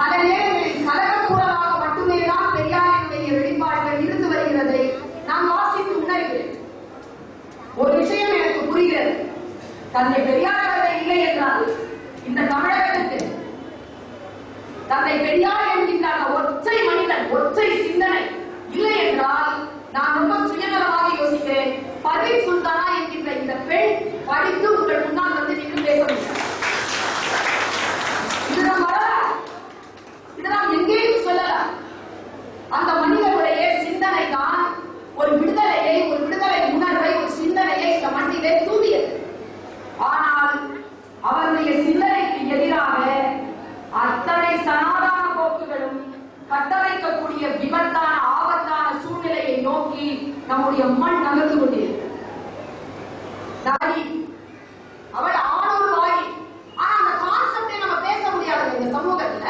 பல நேரங்களில் கலகக்கூறலாக மட்டுமே தான் பெரியாரினுடைய வெளிப்பாடுகள் இருந்து வருகிறதை. நான் வாசித்து உணர்கிறேன் ஒரு விஷயம் எனக்கு புரிகிறது. தந்தை பெரியார் அவர்கள் இல்லை என்றால் இந்த தமிழகத்துக்கு தந்தை பெரியார் என்கின்ற அந்த ஒற்றை மனிதன் ஒற்றை சிந்தனை இல்லை என்றால் நான் ரொம்ப சுயநலமாக யோசிக்கிறேன். பர்வீன் சுல்தானா என்கின்ற இந்த பெண் படித்து உங்கள் முன்னால் வந்து நின்று பேச முடியும். இதுதான் வரலாறு இதெல்லாம் எங்கேயும் சொல்லலாம் அந்த மனிதனுடைய சிந்தனை தான் ஒரு விடுதலையை ஒரு விடுதலை உணர்வை ஒரு சிந்தனையை இந்த மண்ணிலே தூண்டியது ஆனால் அவருடைய சிந்தனைக்கு எதிராக அத்தனை சனாதான போக்குகளும் கட்டமைக்கக்கூடிய விபத்தான ஆபத்தான சூழ்நிலையை நோக்கி நம்முடைய மண் நகர்ந்து கொண்டிருக்கிறது தாடி அவள் ஆணோர் வாடி ஆனா அந்த கான்செப்டை நம்ம பேச முடியாது இந்த சமூகத்துல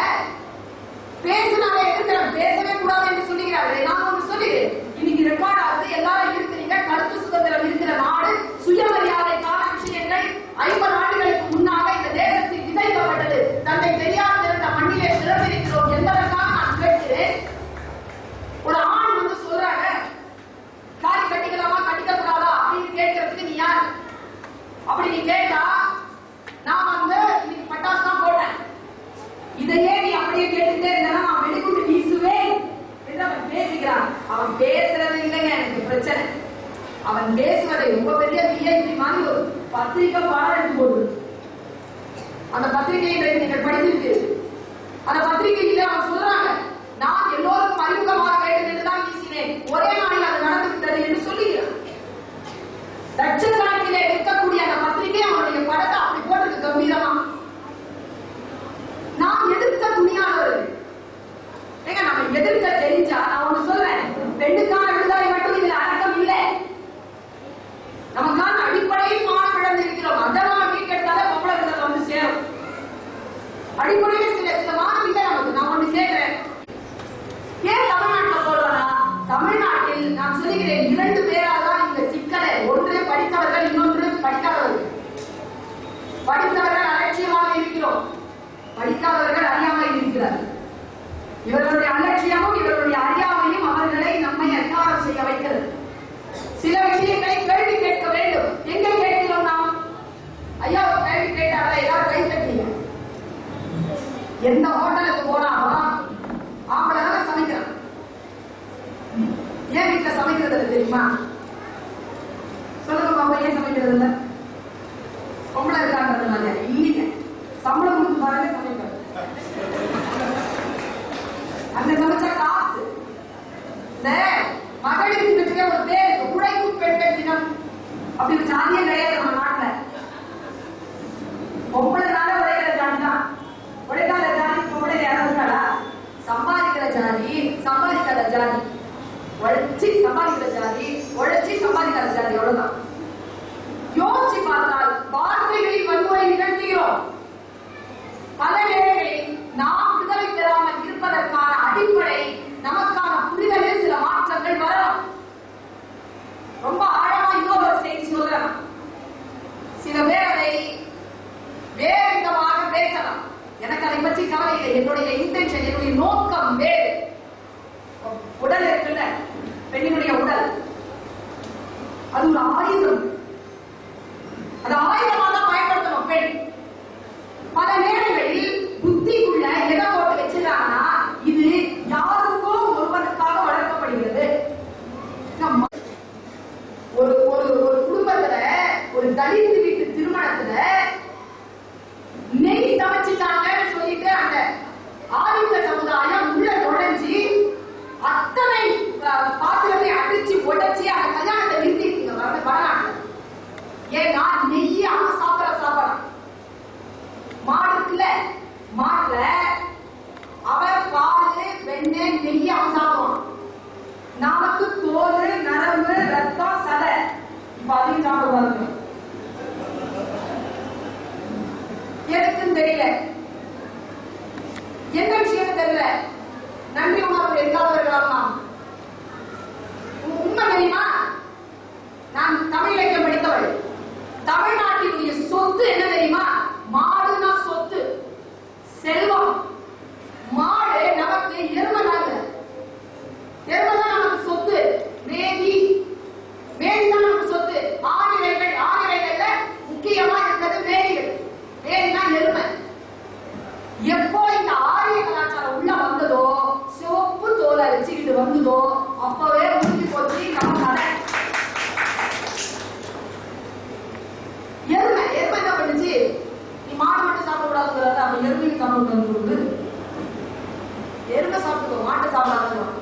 பேசினாலே எதிர்க்கிறோம் பேசவே கூடாது என்று சொல்லுகிறார்கள் நான் ஒன்று சொல்லுகிறேன் இன்னைக்கு ரெக்கார்ட் ஆகுது எல்லாரும் இருக்கிறீங்க கருத்து சுதந்திரம் இருக்கிற நாடு சுயமரியாதைக்கான விஷயங்கள் ஐம்பது ஆண்டுகளுக்கு முன்னாக இந்த தேசத்தில் விதைக்கப்பட்டது தந்தை பெரியார் திறந்த மண்ணிலே பிறந்திருக்கிறோம் என்பதற்காக நான் கேட்கிறேன் ஒரு ஆண் வந்து சொல்றாங்க தாலி கட்டிக்கலாமா கட்டிக்க கூடாதா அப்படின்னு கேட்கறதுக்கு நீ யார் அப்படி நீ கேட்டா நான் வந்து இன்னைக்கு பட்டாசு தான் போட்டேன். இதையே நீ அப்படியே கேட்டுட்டே இருந்தா நான் வெடிகுண்டு வீசுவேன் அவன் பேசுகிறான். அவன் பேசுறது இல்லைங்க எனக்கு பிரச்சனை. அவன் பேசுவதை ரொம்ப பெரிய விஐபி மாதிரி ஒரு பத்திரிக்கை பாராட்டு எடுத்து போடுது. அந்த பத்திரிகையை நீங்கள் படித்திருப்பீர்கள். அந்த பத்திரிகையில அவன் சொல்றாங்க நான் எல்லோருக்கும் அறிமுகமாக வேண்டும் என்றுதான் வீசினேன். ஒரே நாளில் அது நடந்துட்டது என்று சொல்லுகிறான் லட்சக்கணக்கிலே இருக்கக்கூடிய அந்த பத்திரிகை அவனுடைய படத்தை அப்படி போட்டிருக்கு கம்பீரமா நாம் எதிர்க்க துணியானவர்கள் ஏங்க நம்ம எதிர்க்க தெரிஞ்சா நான் ஒண்ணு சொல்றேன் பெண்ணுக்கான விடுதலை மட்டும் இதுல அடக்கம் இல்லை நமக்கான அடிப்படையில் மானம் இழந்து இருக்கிறோம் அதை நம்ம மீட்டெடுத்தாலே பொம்பளை விடுதலை வந்து சேரும் அடிப்படையில் சில சில மானம் இல்லை நமக்கு நான் ஒண்ணு கேட்கிறேன் ஏன் தமிழ்நாட்டில் சொல்றேன்னா தமிழ்நாட்டில் நான் சொல்லுகிறேன் இரண்டு பேரால் தான் இந்த சிக்கலை ஒன்று படித்தவர்கள் இன்னொன்று படிக்காதவர்கள் படித்தவர்கள் அலட்சியமாக இருக்கிறோம் படிக்காதவர்கள் அறியாமல் இருக்கிறார்கள் இவர்களுடைய அலட்சியமும் இவர்களுடைய அறியாமையும் அவர்களை நம்மை அதிகாரம் செய்ய வைக்கிறது சில விஷயங்களை கேள்வி கேட்க வேண்டும் எங்க கேட்கிறோம் நாம் ஐயா ஒரு கேள்வி கேட்டால எல்லாரும் கை தட்டீங்க எந்த ஹோட்டலுக்கு போனாலும் ஆம்பளை தானே சமைக்கிறான் ஏன் வீட்டுல சமைக்கிறது இல்லை தெரியுமா சொல்லுங்க சமைக்கிறது இல்ல பொம்பளை இருக்காங்கிறதுனால இல்லைங்க சம்பளம் கொடுத்து பாருங்க சமைக்கிறது அந்த சமைச்ச காசு. இந்த மகளிர் தினத்துக்கு ஒரு பேர். இருக்கு, உழைக்கும் பெண்கள் தினம். அப்படி ஒரு ஜாதியே கிடையாது நம்ம நாட்டுல. பொம்பளை நாள உழைக்கிற ஜாதி தான். உழைக்காத ஜாதி பொம்பளை யாரும் இருக்காளா? சம்பாதிக்கிற ஜாதி சம்பாதிக்காத ஜாதி. உழைச்சி சம்பாதிக்கிற ஜாதி உழைச்சி சம்பாதிக்காத ஜாதி எவ்வளவுதான் யோசிச்சு பார்த்தால் வார்த்தைகளில் வன்முறை நிகழ்த்துகிறோம். பல வேளைகளில் நாம் விடுதலை பெறாமல் இருப்பதற்கான அடிப்படை நமக்கான புரிதலில் சில மாற்றங்கள் வரலாம். ரொம்ப ஆழமா இன்னொரு செய்தி சொல்றேன். சில பேர் அதை வேறு விதமாக பேசலாம். எனக்கு அதை பற்றி கவலை இல்லை. என்னுடைய இன்டென்ஷன் என்னுடைய நோக்கம் வேறு. உடல் இருக்குல்ல? பெண்ணினுடைய உடல். அது ஒரு ஆயுதம் அது ஆயுதமா தான் பயன்படுத்தணும் பெண் பல நேரங்களில் புத்திக்குள்ள எதை போட்டு வச்சிருக்காங்கன்னா இது யாருக்கோ ஒருவனுக்காக வளர்க்கப்படுகிறது நம்ம ஒரு ஒரு ஒரு குடும்பத்துல ஒரு தலித் வீட்டு திருமணத்துல நெய் சமைச்சிட்டாங்கன்னு சொல்லிட்டு அந்த ஆதிக்க சமுதாயம் உள்ள நுழைஞ்சு அத்தனை அஹ், பாத்திரத்தை அடிச்சு உடைச்சு அந்த கல்யாணத்தை நிறுத்திருக்கீங்க வட- வடநாட்டுல ஏன்னா நெய்யை அவன் சாப்பிட. சாப்பிடறான் மாடு இருக்குல்ல மாட்டுல அவன் பால் வெண்ணெய் நெய் அவன் சாப்பிடுவான். நமக்கு தோல் நரம்பு ரத்தம் சதை இப்ப அதையும் சாப்பிடுவாங்க எதுக்குன்னு தெரியல. என்ன விஷயம் தெரியல. நன்றி உணர்வு இருக்காதவர்களாமா உண்மை தெரியுமா? நான் தமிழ் இலக்கியம் படித்தவள். தமிழ்நாட்டினுடைய சொத்து என்ன தெரியுமா? மாடுனா சொத்து. செல்வம். மாடு நமக்கு எருமனாங்க எருமனா நமக்கு சொத்து. மேகி. மேகி தான் நமக்கு சொத்து. ஆணிரைகள் ஆணிரைகள்ல முக்கியமா இருக்கிறது மேரிகள் மேரினா எருமை. எப்போ இந்த ஆரிய கலாச்சாரம் உள்ள வந்ததோ சிவப்பு தோலை வச்சுக்கிட்டு வந்ததோ அப்ப வந்து சாப்பிடக்கூடாதுன்னு எருமை சாப்பிட்டுக்கோ மாட்டை சாப்பிடாதுன்னு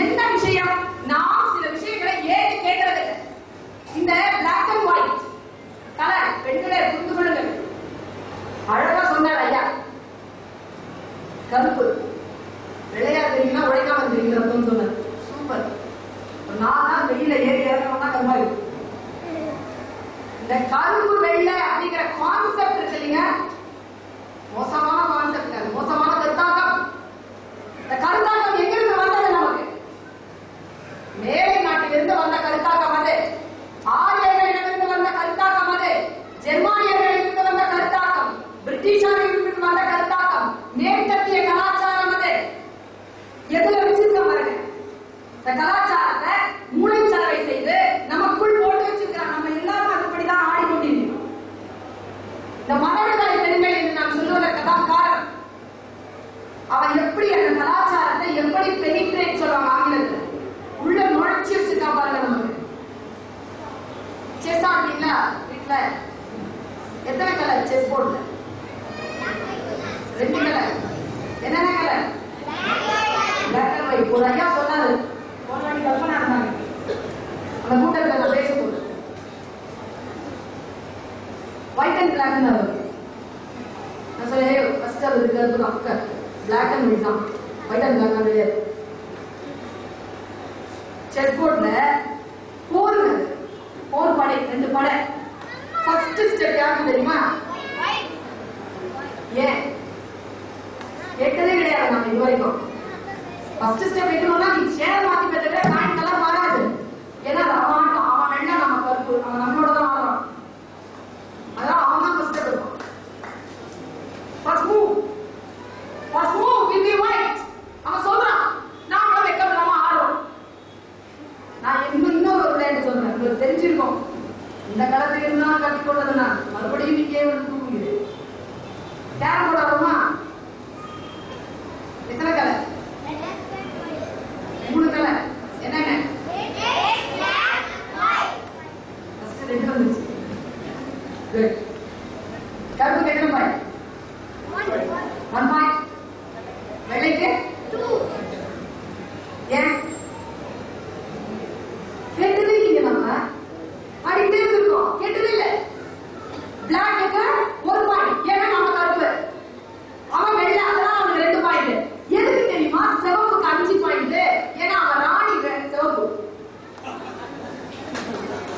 என்ன விஷயம்? நாம் சில விஷயங்களை ஏறி கேட்கறது இந்த பிளாக் அண்ட் ஒயிட் கலர் பெண்களே புரிந்து கொள்ளுங்கள். அழகா சொன்னார் ஐயா. கருப்பு வெள்ளையா தெரியுமா உழைக்காம தெரியுங்கிறப்பன்னு சொன்னார் சூப்பர் நான் தான் வெளியில ஏறி இறங்கணும்னா கருமா இருக்கும் இந்த கருப்பு வெள்ளை அப்படிங்கிற கான்செப்ட் இருக்கு இல்லைங்க மோசமான கான்செப்ட் அது மோசமான கருத்தாக்கம் இந்த கருத்தாக்கம் எங்கிருந்து வந்தது நமக்கு மேலை நாட்டிலிருந்து வந்த கருத்தாக்கம் அது ஆரியர்களிடமிருந்து வந்த கருத்தாக்கம் அது ஜெர்மானியர்களிடமிருந்து வந்த கருத்தாக்கம் பிரிட்டிஷாரிடமிருந்து வந்த கருத்தாக்கம் மேற்கத்திய கலாச்சாரம் அது எதுல வச்சிருக்க பாருங்க இந்த கலாச்சாரத்தை மூளைச்சலவை செய்து நமக்குள் போட்டு வச்சிருக்கிறான் நம்ம எல்லாரும் அதுபடிதான் ஆடிக்கொண்டிருக்கிறோம் இந்த மதவிடுதலை பெண்கள் என்று நான் சொல்வதற்கு தான் காரணம் அவன் எப்படி அந்த கலாச்சாரத்தை எப்படி பெனிட்ரேட் சொல்லுவாங்க ஆங்கிலத்துல உள்ள நுழைச்சி வச்சிருக்கா பாருங்க நமக்கு செஸ் ஆடுறீங்களா வீட்டுல எத்தனை கலர் ரெண்டு கலர். என்னென்ன கலர்? பிளாக் அண்ட் ஒயிட் ஒரு ஐயா சொன்னாரு. வாட்டி கல்பனா இருந்தாங்க அந்த ஒயிட் அண்ட் அவர் நான் ஃபர்ஸ்ட் அது இருக்கிறது பிளாக் அண்ட் ஒயிட் தான். ஒயிட் அண்ட் பிளாக் கிடையாது செஸ் போர்ட்ல போர் போர் படை ரெண்டு படை. ஃபர்ஸ்ட் ஸ்டெப் யாருக்கு தெரியுமா? ஏன்? கேட்கவே கிடையாது நம்ம இது வரைக்கும் ஃபர்ஸ்ட் ஸ்டெப் நீ சேர் மாத்தி பெற்ற பாயிண்ட் எல்லாம் வராது ஏன்னா அவன் ஆட்டம் அவன் நம்ம கருப்பு அவன் நம்மளோட தான் ஆடுறான். அதான் அவன் தான் ஃபர்ஸ்ட் ஸ்டெப் இருக்கும் first move first move will be white அவன் சொல்றான் வெக்கம் இல்லாம ஆடுறோம். நான் இன்னும் இன்னொரு ஒரு விளையாட்டு சொல்றேன். உங்களுக்கு தெரிஞ்சிருக்கும். இந்த காலத்துல இருந்தாலும் கற்றுக்கொண்டது நான் மறுபடியும் இங்கே வந்து தூங்குகிறேன் கேரம் போர்டு ஆடுறோமா எத்தனை கலர் மூணு கலர் என்னங்க ஃபர்ஸ்ட் ரெண்டு வந்துச்சு குட் கருப்பு எத்தனை பாயிண்ட் ஒன் பாயிண்ட் வெள்ளைக்கு ஏன் கேட்டதே இல்லைங்க நம்ம ஆடிட்டே இருக்கோம் கேட்டதே இல்லை பிளாக்கு ஒரு பாயிண்ட் ஏன்னா நம்ம கருப்பு அவன் வெள்ளை அதெல்லாம் அவனுக்கு ரெண்டு பாயிண்ட் எதுக்கு தெரியுமா சிவப்புக்கு அஞ்சு பாயிண்ட் ஏன்னா அவன் ராணி வெ- சிவப்பு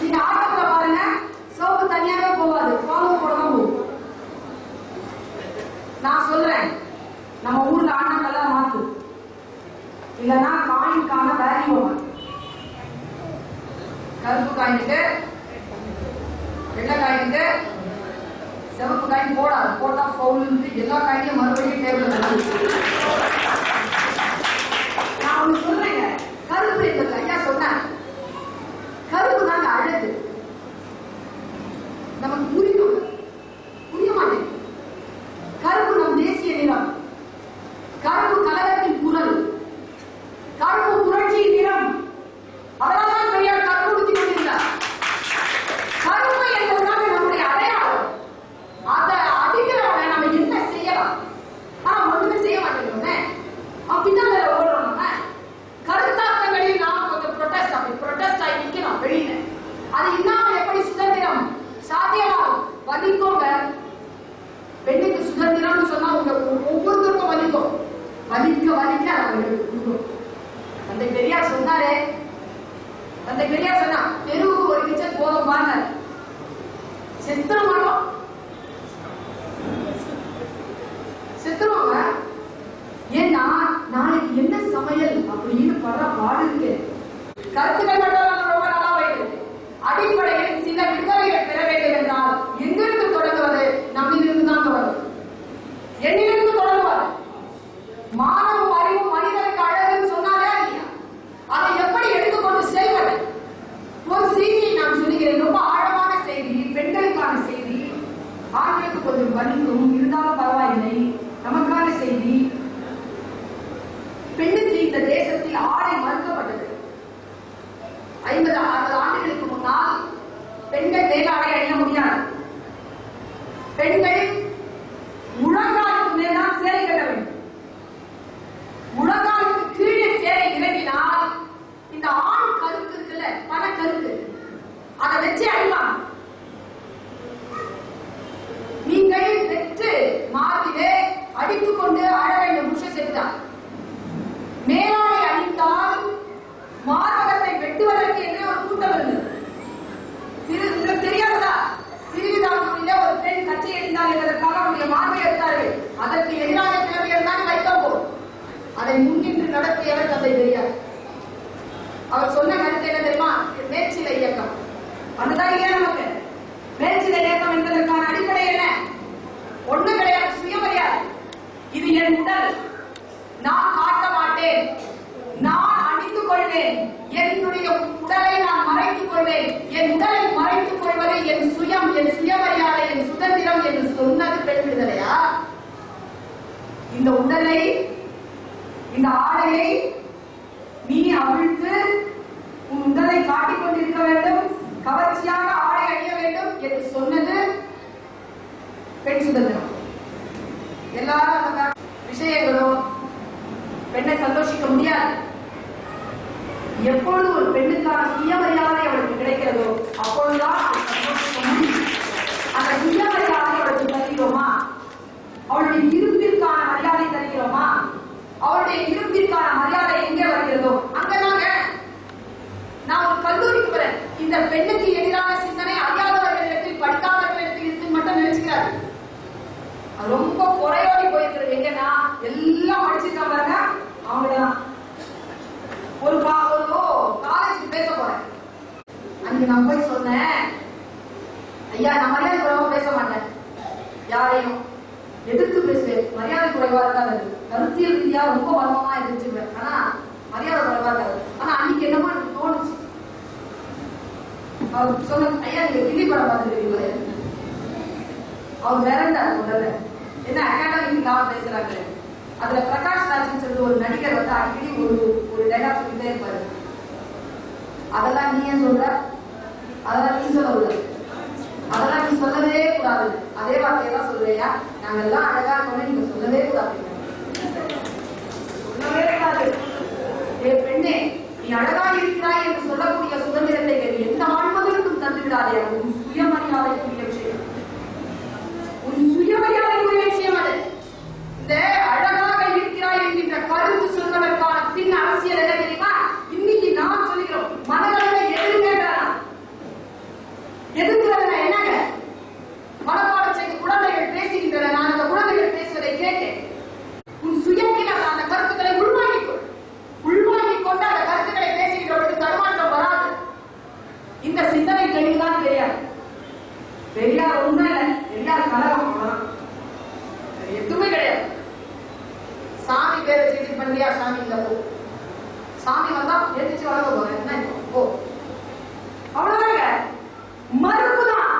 நீங்க ஆட்டத்துல பாருங்க சிவப்பு தனியாவே போகாது ஃபாலோ போட தான் போகும் நான் சொல்றேன் நம்ம ஊர்ல ஆட்டங்கள்லாம் மாத்து இல்லைன்னா காயின்கான வேல்யூ மாத்து கருப்பு காயினுக்கு வெள்ளை காயினுக்கு செவப்பு காயின் போடாது. போட்டா பவுல் எல்லா காயினையும் மறுபடியும் டேபிள் நான் ஒண்ணு சொல்றேங்க. கருப்பு என்பது ஐயா சொன்னார் கருப்பு தாங்க வலிக்க தந்தை பெரியார் சொன்னாரே. தந்தை பெரியார் சொன்னா தெருவுக்கு ஒரு கிச்சன் போதும் பாருங்க செத்துற மாட்டோம் செத்துருவாங்க? ஏன்னா நாளைக்கு என்ன சமையல் அப்படின்னு படுற பாடு இருக்கு. கருத்துக்கள் மட்டும் ரொம்ப நல்லா வைக்கிறது அடிப்படையில் சில விடுதலைகள் பெற வேண்டும் என்றால் எங்கிருந்து தொடங்குவது? நம்மிலிருந்து தான் தொடங்கும். என்னிலிருந்து தொடங்குவது? மாணவ கொஞ்சம் வலிக்கும் இருந்தாலும் பரவாயில்லை அதை முன்னின்று நடத்தியவர் தந்தை பெரியார். அவர் சொன்ன கருத்து என்ன தெரியுமா? மேற்சில இயக்கம். அதுதான் இல்லையா நமக்கு? மேற்சில இயக்கம் என்பதற்கான அடிப்படை என்ன? ஒண்ணு கிடையாது சுயமரியாதை. இது என் உடல். நான் காட்ட மாட்டேன். நான் அணிந்து கொள்வேன். என்னுடைய உடலை நான் மறைத்துக் கொள்வேன். என் உடலை மறைத்துக் கொள்வதை என் சுயம் என் சுயமரியாதை என் சுதந்திரம் என்று சொன்னது பெண் விடுதலையா? இந்த உடலை இந்த ஆடையை நீ அவிழ்த்து உன் உடலை காட்டிக் கொண்டிருக்க வேண்டும் கவர்ச்சியாக ஆடை அணிய வேண்டும் என்று சொன்னது பெண் சுதந்திரம். எல்லாரும் அந்த விஷயங்களும் பெண்ணை சந்தோஷிக்க முடியாது. எப்பொழுது ஒரு பெண்ணுக்கான சுயமரியாதை அவளுக்கு கிடைக்கிறதோ அப்பொழுதுதான் அவள் சந்தோஷிக்க முடியும் அந்த சுயமரியாதை அவளுக்கு தருகிறோமா அவளுடைய இருப்பிற்கான மரியாதை தருகிறோமா அவளுடைய இருப்பிற்கான மரியாதை எங்கே வருகிறதோ அங்கதாங்க நான் ஒரு கல்லூரிக்கு போறேன் இந்த பெண்ணுக்கு எதிரான சிந்தனை அறியாதவர்களிடத்தில் படிக்காதவர்களிடத்தில் இருக்கு மட்டும் நினைச்சுக்கிறாரு அது ரொம்ப குறையோடி போயிருக்கிறது எங்கன்னா எல்லாம் படிச்சிருக்க பாருங்க அவங்கதான் ஒரு பா ஒரு காலேஜ் பேச போறேன் அன்னைக்கு நான் போய் சொன்னேன் ஐயா நான் மரியாதை குறைவா பேச மாட்டேன் யாரையும் எதிர்த்து பேசுவேன் மரியாதை குறைவா இருக்காது கருத்தியல் ரீதியா ரொம்ப மர்மமா எதிர்த்துருவேன் ஆனா மரியாதை குறைவா இருக்காது ஆனா அன்னைக்கு என்னமோ எனக்கு தோணுச்சு. அவர் சொன்ன ஐயா நீங்க கிளி படம் பார்த்துருக்கீங்களே அவர் மிரண்டார் முதல்ல என்ன அகாடமிக்கு நான் பேசுறாங்க அதுல பிரகாஷ் ராஜ்னு சொல்லிட்டு ஒரு நடிகர் வந்து அடிக்கடி ஒரு ஒரு டைலாக் சொல்லிட்டே இருப்பாரு. அதெல்லாம் நீ ஏன் சொல்ற? அதெல்லாம் நீ சொல்ல சொல்லவே கூடாது. அதே வார்த்தையெல்லாம் சொல்றியா? நாங்க எல்லாம் அழகா இருக்கோம்னு நீங்க சொல்லவே கூடாது. சொல்லவே கூடாது. ஏ பெண்ணே நீ அழகா இருக்கிறாய் என்று சொல்லக்கூடிய சுதந்திரத்தை நீ எந்த ஆன்மதற்கும் தந்து விடாதே அது உன் சுயமரியாதைக்குரிய விஷயம் உன் சுயமரியாதைக்குரிய விஷயம் அது. இந்த அழகாக இருக்கிறாய் என்கின்ற கருத்து சொல்வதற்கான பின் அரசியல் என்ன தெரியுமா இன்னைக்கு நாம் சொல்கிறோம் மனதளவில் எதிர்க்கிறதா எதிர்க்கிறதுனா என்னங்க மனப்பாடம் செய்த குழந்தைகள் பேசுகின்றன நான் அந்த குழந்தைகள் பேசுவதை கேட்டேன் உன் சுயத்தில் அந்த- அந்த கருத்துக்களை உள்வாங்கிக் கொள் உள்வாங்கிக் கொண்டு அந்த கருத்துக்களை பேசுகிறவர்களுக்கு தடுமாற்றம் வராது இந்த சிந்தனை தெளிவுதான் பெரியார் பெரியார் ஒண்ணும் இல்லை பெரியார் கலகம் அவ்வளவுதான். வேற எதுவுமே கிடையாது சாமி பேரை சொல்லி பண்ணியா சாமி இல்ல போ சாமி வந்தா எதிர்த்து வளர போறேன் என்ன இப்போ? போ அவ்வளவுதாங்க மறுப்பு தான்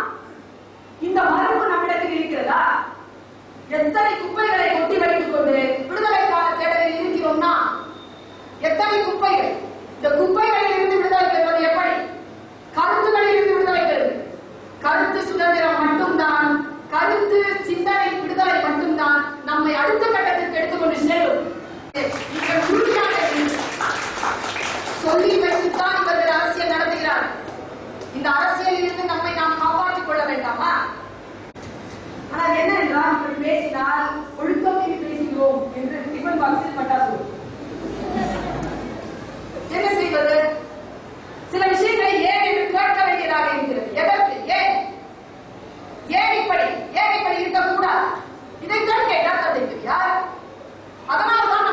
இந்த மறுப்பு நம்மிடத்தில் இருக்கிறதா எத்தனை குப்பைகளை கொட்டி வைத்துக் கொண்டு விடுதலைக்கான தேடலில் இருக்கிறோம்னா எத்தனை குப்பைகள் இந்த குப்பைகளில் இருந்து விடுதலை பெறுவது எப்படி கருத்துகளில் இருந்து விடுதலை பெறுவது கருத்து சுதந்திரம் மட்டும்தான் கருத்து சிந்தனை விடுதலை மட்டும்தான் நம்மை அடுத்த கட்டத்திற்கு எடுத்துக்கொண்டு செல்லும் நீங்கள் உறுதியாக இருங்கள். சொல்லி வைத்துத்தான் இவர்கள் அரசியல் நடத்துகிறார்கள் இந்த அரசியலில் இருந்து நம்மை நாம் காப்பாற்றிக் கொள்ள வேண்டாமா? ஆனால் என்ன என்றால் இப்படி பேசினால் ஒழுக்கம் பேசுகிறோம் என்று டிஃபன் பாக்ஸில் பட்டாசு. என்ன செய்வது? சில விஷயங்களை ஏன் என்று கேட்க வேண்டியதாக இருக்கிறது. எதற்கு? ஏன்? ஏன் இப்படி? ஏன் இப்படி இருக்கக்கூடாது? இதைத்தான் கேட்டால் தந்தை பெரியார். அதனால்தான்